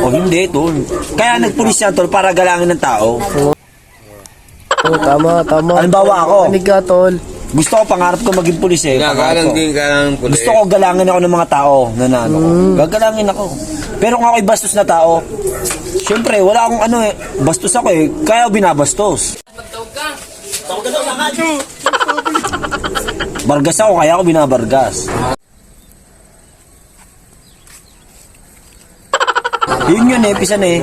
O hindi, tol. Kaya nagpulis yan, tol, para galangin ng tao. Oh, tama, tama. Halimbawa ako. Manig ka, tol. Gusto ko, pangarap ko maging pulis eh. Pangarap Nagalang ko. din ka ng pulis. Gusto ko galangin ako ng mga tao na naano ko. Gagalangin ako. Pero kung ako'y bastos na tao, syempre, wala akong ano eh. Bastos ako eh. Kaya ako binabastos. Bargas ako, kaya ako binabargas. Yun yun eh, pisan eh.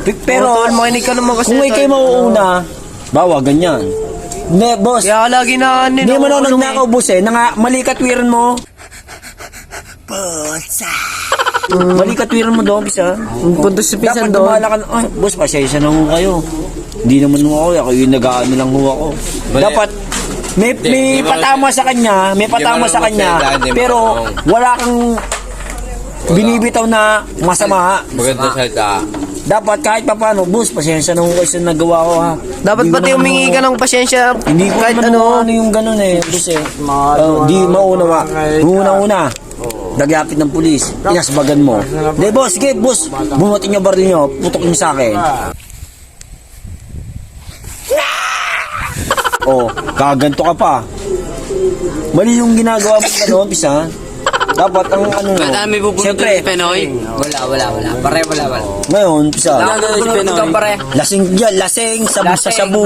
P- Pero, makinig ka naman kasi. kung ikay tol. mauuna, bawa, ganyan. Ne, boss, Kaya ka lagi na ano, hindi mo na nakukulong nagnakaw, boss eh. Nanga, mali katwiran mo. Mali katwiran mo doon, bisa. eh. Punta sa pisan Dapat doon. dumala ka na, ay, boss, pasensya na ho kayo. Hindi naman ho ako, ako yung nag-ano lang ho ako. Mali. Dapat, may, may hindi mo- patama sa kanya, may patama mo sa kanya, magsalita, hindi mo pero wala kang binibitaw na masama. Maganda salita. Dapat kahit pa paano, boss, pasensya na ho kayo sa nagawa ko ha. Dapat Hindi ko pati naman humingi ka ng pasyensya. Hindi ko kahit naman ano. ano, ano yung ganun eh. Boss eh. Uh, di maunawa. Una-una. Dagyapit ng pulis. Inasbagan mo. Hindi boss, sige boss. Bunutin niyo baril niyo. Putok niyo sa akin. Oh, kaganto ka pa. Mali yung ginagawa mo gano'n, pisa. Dapat ang ano no. May pupunta Siyempre, si Penoy? Wala, wala, wala. Pare, wala, wala. ngayon, pisa. Gagawin si Penoy. Ikaw, pare. Lasing, yeah, lasing, sabu sa Lasing. sabu.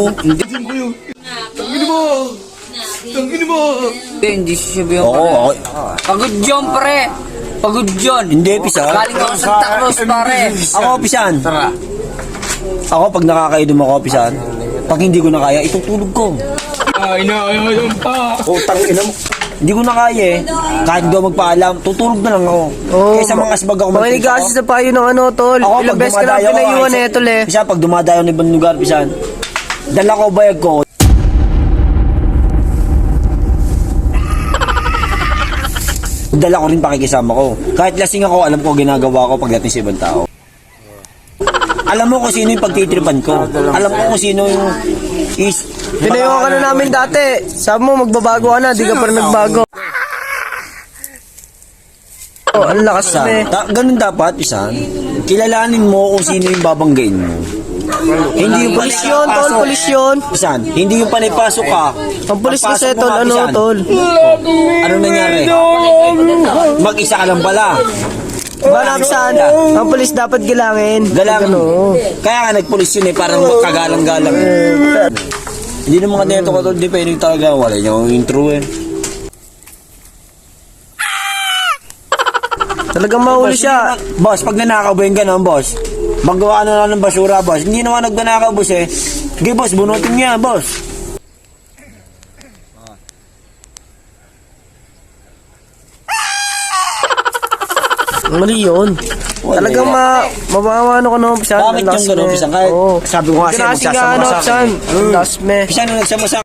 Hindi, hindi siya sabihan, Oo, pare. okay. Pagod yun, pare. Pagod yun. Hindi, pisa. Galing ako sa Santa Cruz, pare. Ako, pisan. Ako, pag nakakaidom ako, pisan, pag hindi ko na kaya, itutulog ko. Ay, na, ay, ay, pa. Utang ina mo. Hindi ko na kaya eh. Kahit hindi ako magpaalam, tutulog na lang ako. Oh, Kaysa mga asbag ako Makinig ka kasi sa payo ng ano, tol. Ako, Ilang beses ka ako, pinayuan ay, eh, tol eh. Pisa, pag dumadayo ng ibang lugar, pisan, dala ko bayag ko. Dala ko rin pakikisama ko. Kahit lasing ako, alam ko ginagawa ko pagdating sa ibang tao. Alam mo kung sino yung pagtitripan ko. Alam ko kung sino yung is... Pinayuan ka na namin dati. Sabi mo, magbabago ka na. Di ka pa rin nagbago. Oh, ang lakas na eh. ta- ganun dapat, isa. Kilalanin mo kung sino yung babanggain mo. Hindi yung Polis yun, tol. Polis yun. Isan, hindi yung panipasok ka. Ang polis kasi, Pagpasok mo tol. nga, Ano, Isan, tol? Ano nangyari? Mag-isa ka lang pala. Balak saan? Ang polis dapat gilangin. Galang. Kaya nga nagpulis yun eh, parang kagalang-galang. Hindi naman ka neto tol, di pwede talaga. Wala niya yung intro eh. Talagang mahuli siya. Boss, pag nanakaw ba yung gano'n, boss? Magawa na lang ng basura, boss. Hindi naman nagnanakaw, boss eh. Sige, boss, bunutin niya, boss. Mali yun. Talagang ma mabawa ano ka naman, Pisan. Bakit yung gano'n, Pisan? Kahit sabi ko Kasi magsasama ano, sa akin. Pisan. Last me. Pisan, nung nagsama sa